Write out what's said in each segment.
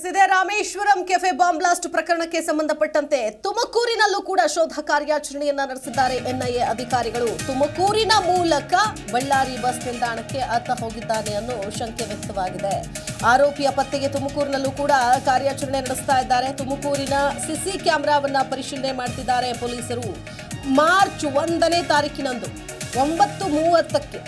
S Rameshwaram cafe bomb blast ಪ್ರಕರಣಕ್ಕೆ ಸಂಬಂಧಪಟ್ಟಂತೆ ತುಮಕೂರಿನಲ್ಲೂ ಕೂಡ ಶೋಧ ಕಾರ್ಯಾಚರಣೆಯನ್ನ ನಡೆಸಿದ್ದಾರೆ ಎನ್ಐಎ ಅಧಿಕಾರಿಗಳು. ತುಮಕೂರಿನ ಮೂಲಕ ಬಳ್ಳಾರಿ ಬಸ್ ನಿಲ್ದಾಣಕ್ಕೆ ಆತ ಹೋಗಿದ್ದಾನೆ ಅನ್ನೋ ಶಂಕೆ ವ್ಯಕ್ತವಾಗಿದೆ. ಆರೋಪಿಯ ಪತ್ತೆಗೆ ತುಮಕೂರಿನಲ್ಲೂ ಕೂಡ ಕಾರ್ಯಾಚರಣೆ ನಡೆಸ್ತಾ ಇದ್ದಾರೆ. ತುಮಕೂರಿನ ಸಿಸಿ ಕ್ಯಾಮೆರಾವನ್ನ ಪರಿಶೀಲನೆ ಮಾಡ್ತಿದ್ದಾರೆ ಪೊಲೀಸರು. ಮಾರ್ಚ್ ಒಂದನೇ ತಾರೀಕಿನಂದು ಒಂಬತ್ತು ಮೂವತ್ತಕ್ಕೆ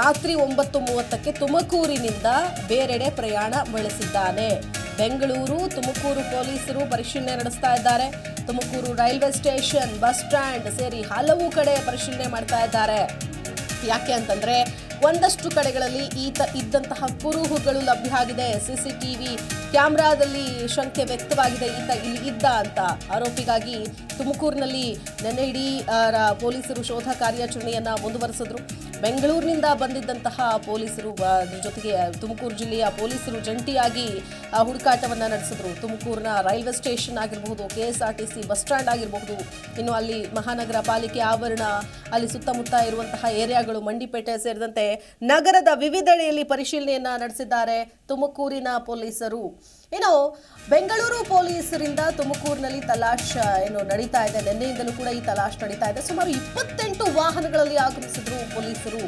ರಾತ್ರಿ ಒಂಬತ್ತು ಮೂವತ್ತಕ್ಕೆ ತುಮಕೂರಿನಿಂದ ಬೇರೆಡೆ ಪ್ರಯಾಣ ಬೆಳೆಸಿದ್ದಾನೆ. ಬೆಂಗಳೂರು, ತುಮಕೂರು ಪೊಲೀಸರು ಪರಿಶೀಲನೆ ನಡೆಸ್ತಾ ಇದ್ದಾರೆ. Tumakuru railway station, bus stand ಸೇರಿ ಹಲವು ಕಡೆ ಪರಿಶೀಲನೆ ಮಾಡ್ತಾ ಇದ್ದಾರೆ. ಯಾಕೆ ಅಂತಂದ್ರೆ, ಒಂದಷ್ಟು ಕಡೆಗಳಲ್ಲಿ ಈತ ಇದ್ದಂತಹ ಕುರುಹುಗಳು ಲಭ್ಯ ಆಗಿದೆ. ಸಿಸಿಟಿವಿ ಕ್ಯಾಮ್ರಾದಲ್ಲಿ ಶಂಕೆ ವ್ಯಕ್ತವಾಗಿದೆ, ಈತ ಇಲ್ಲಿ ಇದ್ದ ಅಂತ. ಆರೋಪಿಗಾಗಿ ತುಮಕೂರಿನಲ್ಲಿ ನೆನ್ನೆ ಇಡೀ ಪೊಲೀಸರು ಶೋಧ ಕಾರ್ಯಾಚರಣೆಯನ್ನು ಮುಂದುವರೆಸಿದ್ರು. ಬೆಂಗಳೂರಿನಿಂದ ಬಂದಿದ್ದಂತಹ ಪೊಲೀಸರು ಜೊತೆಗೆ ತುಮಕೂರು ಜಿಲ್ಲೆಯ ಪೊಲೀಸರು ಜಂಟಿಯಾಗಿ ಹುಡುಕಾಟವನ್ನ ನಡೆಸಿದ್ರು. ತುಮಕೂರಿನ ರೈಲ್ವೆ ಸ್ಟೇಷನ್ ಆಗಿರಬಹುದು K T C bus stand ಆಗಿರಬಹುದು, ಇನ್ನು ಅಲ್ಲಿ ಮಹಾನಗರ ಪಾಲಿಕೆ ಆವರಣ ಅಲ್ಲಿ ಸುತ್ತಮುತ್ತ ಇರುವಂತಹ ಏರಿಯಾಗಳು ಮಂಡಿಪೇಟೆ ಸೇರಿದಂತೆ ನಗರದ ವಿವಿಧೆಡೆಯಲ್ಲಿ ಪರಿಶೀಲನೆಯನ್ನ ನಡೆಸಿದ್ದಾರೆ ತುಮಕೂರಿನ ಪೊಲೀಸರು. ಇನ್ನು ಬೆಂಗಳೂರು ಪೊಲೀಸರಿಂದ ತುಮಕೂರಿನಲ್ಲಿ ತಲಾಶ್ ಏನು ನಡೀತಾ ಇದೆ, ನಿನ್ನೆಯಿಂದಲೂ ಕೂಡ ಈ ತಲಾಶ್ ನಡೀತಾ ಇದೆ. ಸುಮಾರು ಇಪ್ಪತ್ತೆಂಟು ವಾಹನಗಳಲ್ಲಿ ಆಗಮಿಸಿದ್ರು ಪೊಲೀಸರು.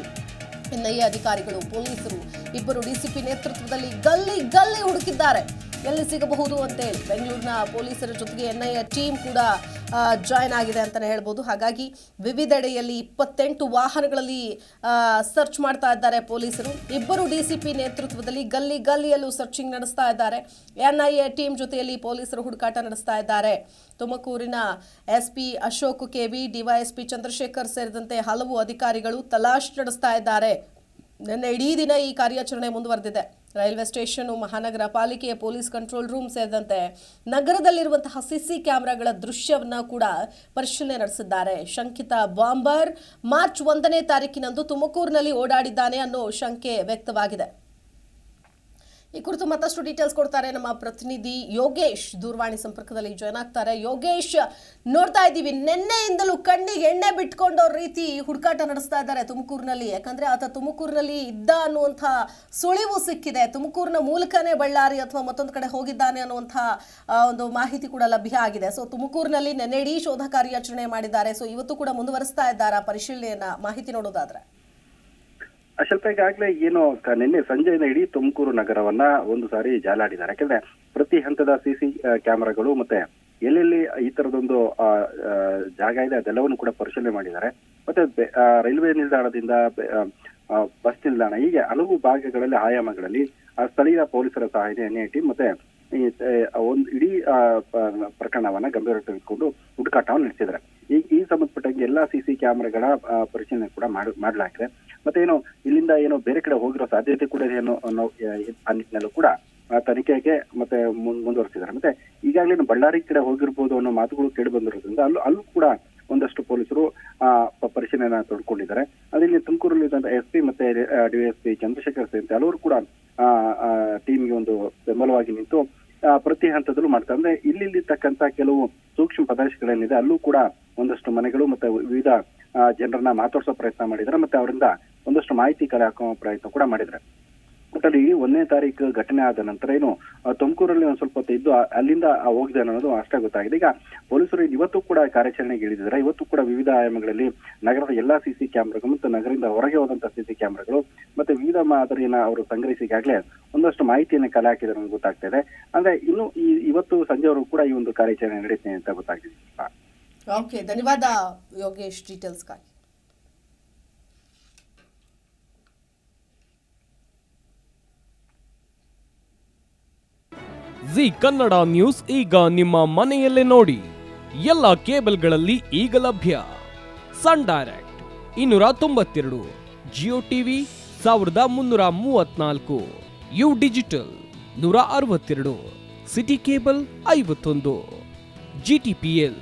ಎನ್ಐಎ ಅಧಿಕಾರಿಗಳು, ಪೊಲೀಸರು ಇಬ್ಬರು ಡಿಸಿಪಿ ನೇತೃತ್ವದಲ್ಲಿ ಗಲ್ಲಿ ಗಲ್ಲಿ ಹುಡುಕಿದ್ದಾರೆ. ಎಲ್ಲಿ ಸಿಗಬಹುದು ಅಂತೇಳಿ ಬೆಂಗಳೂರಿನ ಪೊಲೀಸರ ಜೊತೆಗೆ ಎನ್ಐಎ ಟೀಮ್ ಕೂಡ ಜಾಯ್ನ್ ಆಗಿದೆ ಅಂತಲೇ ಹೇಳ್ಬೋದು. ಹಾಗಾಗಿ ವಿವಿಧೆಡೆಯಲ್ಲಿ ಇಪ್ಪತ್ತೆಂಟು ವಾಹನಗಳಲ್ಲಿ ಸರ್ಚ್ ಮಾಡ್ತಾ ಇದ್ದಾರೆ ಪೊಲೀಸರು. ಇಬ್ಬರು ಡಿಸಿಪಿ ನೇತೃತ್ವದಲ್ಲಿ ಗಲ್ಲಿ ಗಲ್ಲಿಯಲ್ಲೂ ಸರ್ಚಿಂಗ್ ನಡೆಸ್ತಾ ಇದ್ದಾರೆ. ಎನ್ಐಎ ಟೀಮ್ ಜೊತೆಯಲ್ಲಿ ಪೊಲೀಸರು ಹುಡುಕಾಟ ನಡೆಸ್ತಾ ಇದ್ದಾರೆ. ತುಮಕೂರಿನ SP Ashok KV DYSP Chandrashekar ಸೇರಿದಂತೆ ಹಲವು ಅಧಿಕಾರಿಗಳು ತಲಾಶ್ ನಡೆಸ್ತಾ ಇದ್ದಾರೆ. ನಿನ್ನೆ ಇಡೀ ದಿನ ಈ ಕಾರ್ಯಾಚರಣೆ ಮುಂದುವರೆದಿದೆ. ರೈಲ್ವೆ ಸ್ಟೇಷನ್, ಮಹಾನಗರ ಪಾಲಿಕೆಯ ಪೊಲೀಸ್ ಕಂಟ್ರೋಲ್ ರೂಮ್ ಸೇರಿದಂತೆ ನಗರದಲ್ಲಿರುವಂತಹ ಸಿಸಿ ಕ್ಯಾಮೆರಾಗಳ ದೃಶ್ಯವನ್ನು ಕೂಡ ಪರಿಶೀಲನೆ ನಡೆಸಿದ್ದಾರೆ. ಶಂಕಿತ ಬಾಂಬರ್ ಮಾರ್ಚ್ ಒಂದನೇ ತಾರೀಕಿನಂದು ತುಮಕೂರಿನಲ್ಲಿ ಓಡಾಡಿದ್ದಾನೆ ಅನ್ನೋ ಶಂಕೆ ವ್ಯಕ್ತವಾಗಿದೆ. ಈ ಕುರಿತು ಮತ್ತಷ್ಟು ಡೀಟೇಲ್ಸ್ ಕೊಡ್ತಾರೆ ನಮ್ಮ ಪ್ರತಿನಿಧಿ ಯೋಗೇಶ್ ದೂರವಾಣಿ ಸಂಪರ್ಕದಲ್ಲಿ ಜಾಯ್ನ್ ಆಗ್ತಾರೆ. ಯೋಗೇಶ್, ನೋಡ್ತಾ ಇದ್ದೀವಿ. ನಿನ್ನೆಯಿಂದಲೂ ಕಣ್ಣಿಗೆ ಎಣ್ಣೆ ಬಿಟ್ಕೊಂಡೋ ರೀತಿ ಹುಡುಕಾಟ ನಡೆಸ್ತಾ ಇದ್ದಾರೆ ತುಮಕೂರಿನಲ್ಲಿ. ಯಾಕಂದ್ರೆ ಆತ ತುಮಕೂರಿನಲ್ಲಿ ಇದ್ದ ಅನ್ನುವಂಥ ಸುಳಿವು ಸಿಕ್ಕಿದೆ. ತುಮಕೂರಿನ ಮೂಲಕನೇ ಬಳ್ಳಾರಿ ಅಥವಾ ಮತ್ತೊಂದು ಕಡೆ ಹೋಗಿದ್ದಾನೆ ಅನ್ನುವಂಥ ಒಂದು ಮಾಹಿತಿ ಕೂಡ ಲಭ್ಯ ಆಗಿದೆ. ಸೊ ತುಮಕೂರಿನಲ್ಲಿ ನೆನ್ನೆ ಇಡೀ ಶೋಧ ಕಾರ್ಯಾಚರಣೆ ಮಾಡಿದ್ದಾರೆ. ಸೊ ಇವತ್ತು ಕೂಡ ಮುಂದುವರಿಸ್ತಾ ಇದ್ದಾರೆ? ಪರಿಶೀಲನೆಯನ್ನ ಮಾಹಿತಿ ನೋಡೋದಾದ್ರೆ. ಸ್ವಲ್ಪ ಈಗಾಗಲೇ ಏನು ನಿನ್ನೆ ಸಂಜೆಯಿಂದ ಇಡೀ ತುಮಕೂರು ನಗರವನ್ನ ಒಂದು ಸಾರಿ ಜಾಲಾಡಿದ್ದಾರೆ. ಯಾಕಂದ್ರೆ ಪ್ರತಿ ಹಂತದ ಸಿಸಿ ಕ್ಯಾಮೆರಾಗಳು ಮತ್ತೆ ಎಲ್ಲೆಲ್ಲಿ ಈ ತರದೊಂದು ಜಾಗ ಇದೆ ಅದೆಲ್ಲವನ್ನು ಕೂಡ ಪರಿಶೀಲನೆ ಮಾಡಿದ್ದಾರೆ. ಮತ್ತೆ ರೈಲ್ವೆ ನಿಲ್ದಾಣದಿಂದ ಬಸ್ ನಿಲ್ದಾಣ, ಹೀಗೆ ಹಲವು ಭಾಗಗಳಲ್ಲಿ, ಆಯಾಮಗಳಲ್ಲಿ, ಆ, ಸ್ಥಳೀಯ ಪೊಲೀಸರ ಸಹಾಯ ಎನ್ ಐ ಟಿ ಮತ್ತೆ ಒಂದು ಇಡೀ ಪ್ರಕರಣವನ್ನ ಗಂಭೀರ ತೆಗೆದುಕೊಂಡು ಹುಡುಕಾಟವನ್ನು ನಡೆಸಿದ್ದಾರೆ. ಈ ಈ ಸಂಬಂಧಪಟ್ಟಂಗೆ ಎಲ್ಲಾ ಸಿ ಸಿ ಕ್ಯಾಮ್ರಾಗಳ ಪರಿಶೀಲನೆ ಕೂಡ ಮಾಡ್- ಮಾಡಲಾಗಿದೆ. ಮತ್ತೆ ಏನು ಇಲ್ಲಿಂದ ಏನೋ ಬೇರೆ ಕಡೆ ಹೋಗಿರೋ ಸಾಧ್ಯತೆ ಕೂಡ ಇದೆ ಅನ್ನೋ ಅನ್ನೋ ಆ, ನಿಟ್ಟಿನಲ್ಲೂ ಕೂಡ ತನಿಖೆಗೆ ಮತ್ತೆ ಮುಂದುವರೆಸಿದ್ದಾರೆ. ಮತ್ತೆ ಈಗಾಗಲೇ ಬಳ್ಳಾರಿ ಕಡೆ ಹೋಗಿರ್ಬೋದು ಅನ್ನೋ ಮಾತುಗಳು ಕೇಳಿ ಬಂದಿರೋದ್ರಿಂದ ಅಲ್ಲೂ ಅಲ್ಲೂ ಕೂಡ ಒಂದಷ್ಟು ಪೊಲೀಸರು ಪ- ಪರಿಶೀಲನೆ ತೊಡ್ಕೊಂಡಿದ್ದಾರೆ. ಅದಿಲ್ಲಿ ತುಮಕೂರಲ್ಲಿ ಎಸ್ ಪಿ ಮತ್ತೆ ಡಿವೈಎಸ್ಪಿ ಚಂದ್ರಶೇಖರ್ ಸೇರಿದಂತೆ ಹಲವರು ಕೂಡ ಟೀಮ್ಗೆ ಒಂದು ಬೆಂಬಲವಾಗಿ ನಿಂತು ಪ್ರತಿ ಹಂತದಲ್ಲೂ ಮಾಡ್ತಾರೆ. ಅಂದ್ರೆ ಇಲ್ಲಿ ಇಲ್ಲಿರ್ತಕ್ಕಂತ ಕೆಲವು ಸೂಕ್ಷ್ಮ ಪ್ರದೇಶಗಳೇನಿದೆ ಅಲ್ಲೂ ಕೂಡ ಒಂದಷ್ಟು ಮನೆಗಳು ಮತ್ತೆ ವಿವಿಧ ಜನರನ್ನ ಮಾತಾಡ್ಸೋ ಪ್ರಯತ್ನ ಮಾಡಿದ್ರೆ ಮತ್ತೆ ಅವರಿಂದ ಒಂದಷ್ಟು ಮಾಹಿತಿ ಕಲೆ ಹಾಕೋ ಪ್ರಯತ್ನ ಕೂಡ ಮಾಡಿದ್ರೆ ಒಟ್ಟಲ್ಲಿ ಒಂದನೇ ತಾರೀಕು ಘಟನೆ ಆದ ನಂತರ ಏನು ತುಮಕೂರಲ್ಲಿ ಒಂದ್ ಸ್ವಲ್ಪ ಹೊತ್ತು ಇದ್ದು ಅಲ್ಲಿಂದ ಹೋಗಿದೆ ಅನ್ನೋದು ಅಷ್ಟೇ ಗೊತ್ತಾಗಿದೆ. ಈಗ ಪೊಲೀಸರು ಇವತ್ತು ಕೂಡ ಕಾರ್ಯಾಚರಣೆಗೆ ಇಳಿದಿದ್ದಾರೆ. ಇವತ್ತು ಕೂಡ ವಿವಿಧ ಆಯಾಮಗಳಲ್ಲಿ ನಗರದ ಎಲ್ಲಾ ಸಿಸಿ ಕ್ಯಾಮ್ರಾಗಳು ಮತ್ತು ನಗರದಿಂದ ಹೊರಗೆ ಹೋದಂತ ಸಿಸಿ ಕ್ಯಾಮ್ರಾಗಳು ಮತ್ತೆ ವಿವಿಧ ಮಾದರಿಯನ್ನ ಅವರು ಸಂಗ್ರಹಿಸಿ ಈಗಾಗಲೇ ಒಂದಷ್ಟು ಮಾಹಿತಿಯನ್ನು ಕಲೆ ಅನ್ನೋದು ಗೊತ್ತಾಗ್ತಾ ಇದೆ. ಅಂದ್ರೆ ಇನ್ನು ಈ, ಇವತ್ತು ಸಂಜೆವರೆಗೂ ಕೂಡ ಈ ಒಂದು ಕಾರ್ಯಾಚರಣೆ ನಡೆಯುತ್ತೆ ಅಂತ ಗೊತ್ತಾಗಿದೆ. ಓಕೆ, ಧನ್ಯವಾದ ಯೋಗೇಶ್ ಡೀಟೇಲ್ಸ್ಗಾಗಿ ಜಿ ಕನ್ನಡ ನ್ಯೂಸ್ ಈಗ ನಿಮ್ಮ ಮನೆಯಲ್ಲೇ ನೋಡಿ. ಎಲ್ಲ ಕೇಬಲ್ಗಳಲ್ಲಿ ಈಗ ಲಭ್ಯ. ಸನ್ ಡೈರೆಕ್ಟ್ ಇನ್ನೂರ ತೊಂಬತ್ತೆರಡು, ಜಿಯೋ ಟಿವಿ ಸಾವಿರದ ಮುನ್ನೂರ ಮೂವತ್ನಾಲ್ಕು, ಯು ಡಿಜಿಟಲ್ ನೂರ ಅರವತ್ತೆರಡು, ಸಿಟಿ ಕೇಬಲ್ ಐವತ್ತೊಂದು, ಜಿ ಟಿ ಪಿ ಎಲ್